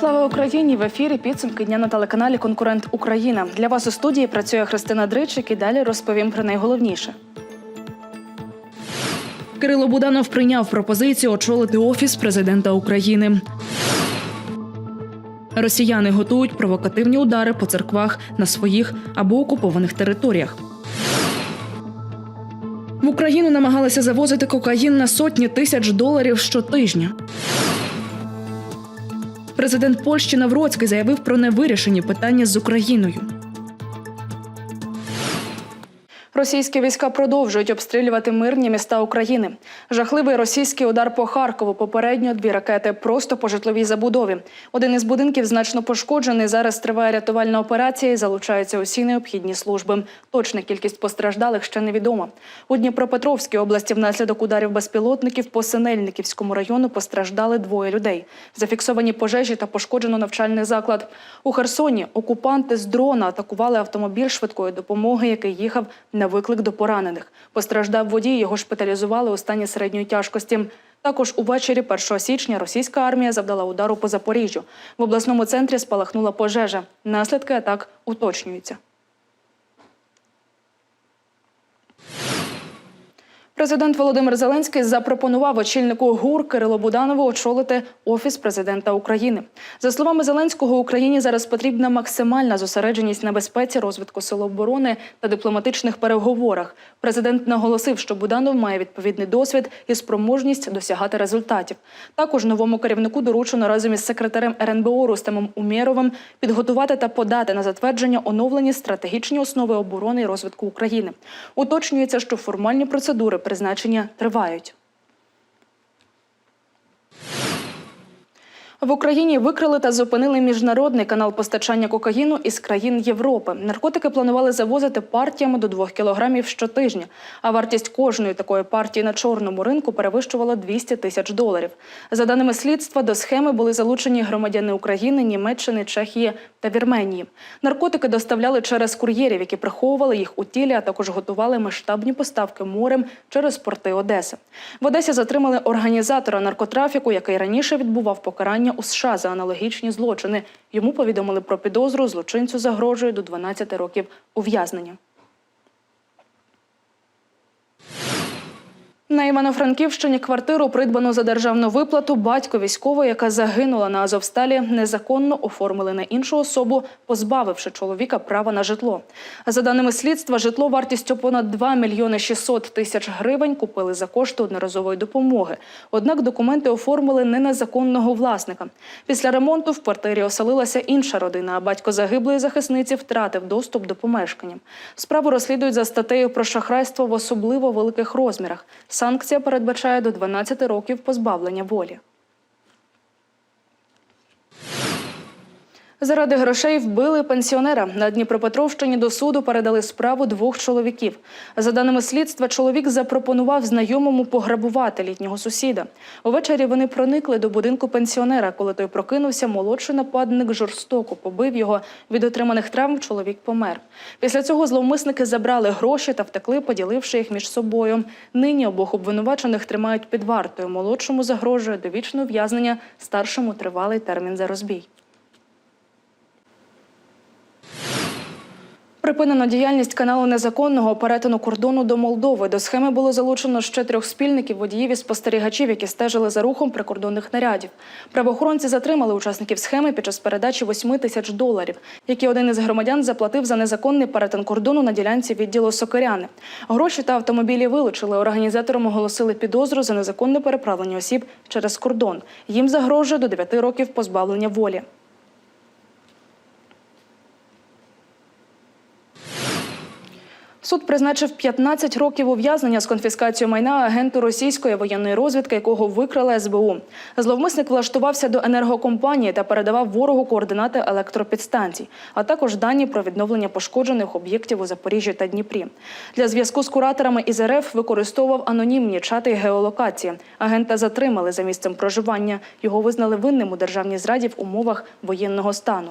Слава Україні! В ефірі підсумки дня на телеканалі Конкурент Україна. Для вас у студії працює Христина Дричик і далі розповім про найголовніше. Кирило Буданов прийняв пропозицію очолити офіс президента України. Росіяни готують провокативні удари по церквах на своїх або окупованих територіях. В Україну намагалися завозити кокаїн на сотні тисяч доларів щотижня. Президент Польщі Навроцький заявив про невирішені питання з Україною. Російські війська продовжують обстрілювати мирні міста України. Жахливий російський удар по Харкову. Попередньо дві ракети просто по житловій забудові. Один із будинків значно пошкоджений. Зараз триває рятувальна операція і залучаються усі необхідні служби. Точна кількість постраждалих ще невідома. У Дніпропетровській області внаслідок ударів безпілотників по Синельниківському району постраждали двоє людей. Зафіксовані пожежі та пошкоджено навчальний заклад. У Херсоні окупанти з дрона атакували автомобіль швидкої допомоги, який їхав на виклик до поранених. Постраждав водій, його шпиталізували у стані середньої тяжкості. Також увечері 1 січня російська армія завдала удару по Запоріжжю. В обласному центрі спалахнула пожежа. Наслідки атак уточнюються. Президент Володимир Зеленський запропонував очільнику ГУР Кирило Буданову очолити офіс президента України. За словами Зеленського, Україні зараз потрібна максимальна зосередженість на безпеці, розвитку сил оборони та дипломатичних переговорах. Президент наголосив, що Буданов має відповідний досвід і спроможність досягати результатів. Також новому керівнику доручено разом із секретарем РНБО Рустемом Умєровим підготувати та подати на затвердження оновлені стратегічні основи оборони і розвитку України. Уточнюється, що формальні процедури призначення тривають. В Україні викрили та зупинили міжнародний канал постачання кокаїну із країн Європи. Наркотики планували завозити партіями до 2 кілограмів щотижня. А вартість кожної такої партії на чорному ринку перевищувала 200 тисяч доларів. За даними слідства, до схеми були залучені громадяни України, Німеччини, Чехії та Вірменії. Наркотики доставляли через кур'єрів, які приховували їх у тілі, а також готували масштабні поставки морем через порти Одеси. В Одесі затримали організатора наркотрафіку, який раніше відбував покарання у США за аналогічні злочини. Йому повідомили про підозру. Злочинцю загрожує до 12 років ув'язнення. На Івано-Франківщині квартиру придбану за державну виплату батько військової, яка загинула на Азовсталі, незаконно оформили на іншу особу, позбавивши чоловіка права на житло. За даними слідства, житло вартістю понад 2 мільйони 600 тисяч гривень купили за кошти одноразової допомоги. Однак документи оформили не на законного власника. Після ремонту в квартирі оселилася інша родина, а батько загиблої захисниці втратив доступ до помешкання. Справу розслідують за статтею про шахрайство в особливо великих розмірах. Санкція передбачає до 12 років позбавлення волі. Заради грошей вбили пенсіонера. На Дніпропетровщині до суду передали справу двох чоловіків. За даними слідства, чоловік запропонував знайомому пограбувати літнього сусіда. Увечері вони проникли до будинку пенсіонера. Коли той прокинувся, молодший нападник жорстоко побив його. Від отриманих травм чоловік помер. Після цього зловмисники забрали гроші та втекли, поділивши їх між собою. Нині обох обвинувачених тримають під вартою. Молодшому загрожує довічне ув'язнення, старшому тривалий термін за розбій. Припинено діяльність каналу незаконного перетину кордону до Молдови. До схеми було залучено ще трьох спільників, водіїв і спостерігачів, які стежили за рухом прикордонних нарядів. Правоохоронці затримали учасників схеми під час передачі 8 тисяч доларів, які один із громадян заплатив за незаконний перетин кордону на ділянці відділу Сокиряни. Гроші та автомобілі вилучили. Організаторам оголосили підозру за незаконне переправлення осіб через кордон. Їм загрожує до 9 років позбавлення волі. Суд призначив 15 років ув'язнення з конфіскацією майна агенту російської воєнної розвідки, якого викрала СБУ. Зловмисник влаштувався до енергокомпанії та передавав ворогу координати електропідстанцій, а також дані про відновлення пошкоджених об'єктів у Запоріжжі та Дніпрі. Для зв'язку з кураторами із РФ використовував анонімні чати геолокації. Агента затримали за місцем проживання. Його визнали винним у державній зраді в умовах воєнного стану.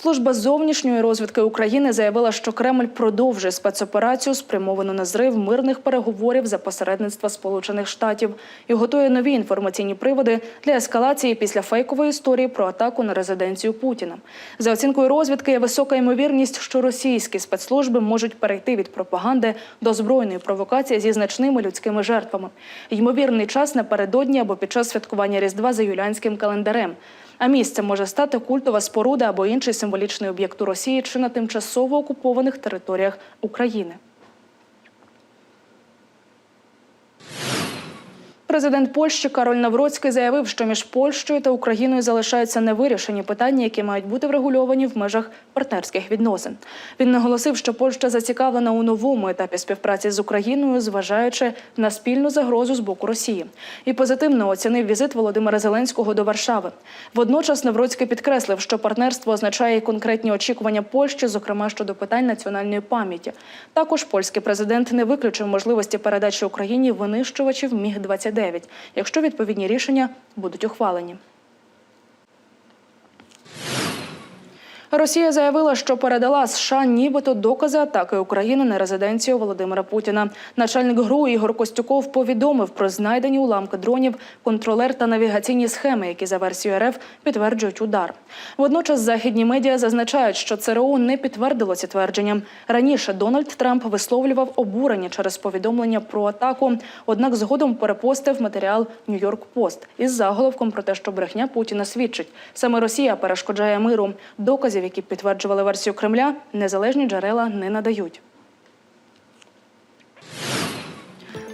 Служба зовнішньої розвідки України заявила, що Кремль продовжує спецоперацію, спрямовану на зрив мирних переговорів за посередництва Сполучених Штатів, і готує нові інформаційні приводи для ескалації після фейкової історії про атаку на резиденцію Путіна. За оцінкою розвідки, є висока ймовірність, що російські спецслужби можуть перейти від пропаганди до збройної провокації зі значними людськими жертвами. Ймовірний час напередодні або під час святкування Різдва за юліанським календарем. А місце може стати культова споруда або інший символічний об'єкт у Росії чи на тимчасово окупованих територіях України. Президент Польщі Кароль Навроцький заявив, що між Польщею та Україною залишаються невирішені питання, які мають бути врегульовані в межах партнерських відносин. Він наголосив, що Польща зацікавлена у новому етапі співпраці з Україною, зважаючи на спільну загрозу з боку Росії, і позитивно оцінив візит Володимира Зеленського до Варшави. Водночас Навроцький підкреслив, що партнерство означає і конкретні очікування Польщі, зокрема щодо питань національної пам'яті. Також польський президент не виключив можливості передачі Україні винищувачів Міг 29 якщо відповідні рішення будуть ухвалені. Росія заявила, що передала США нібито докази атаки України на резиденцію Володимира Путіна. Начальник ГРУ Ігор Костюков повідомив про знайдені уламки дронів, контролер та навігаційні схеми, які за версією РФ підтверджують удар. Водночас західні медіа зазначають, що ЦРУ не підтвердило ці твердження. Раніше Дональд Трамп висловлював обурення через повідомлення про атаку. Однак згодом перепостив матеріал Нью-Йорк Пост із заголовком про те, що брехня Путіна свідчить. Саме Росія перешкоджає миру. Доказів, які підтверджували версію Кремля, незалежні джерела не надають.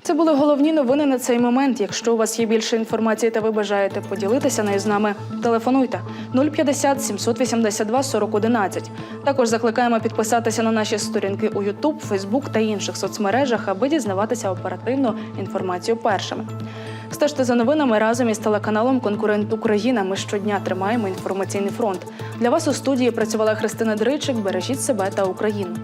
Це були головні новини на цей момент. Якщо у вас є більше інформації та ви бажаєте поділитися нею з нами, телефонуйте 050 782 40 11. Також закликаємо підписатися на наші сторінки у YouTube, Facebook та інших соцмережах, аби дізнаватися оперативну інформацію першими. Стежте за новинами разом із телеканалом Конкурент Україна. Ми щодня тримаємо інформаційний фронт. Для вас у студії працювала Христина Дричик. Бережіть себе та Україну.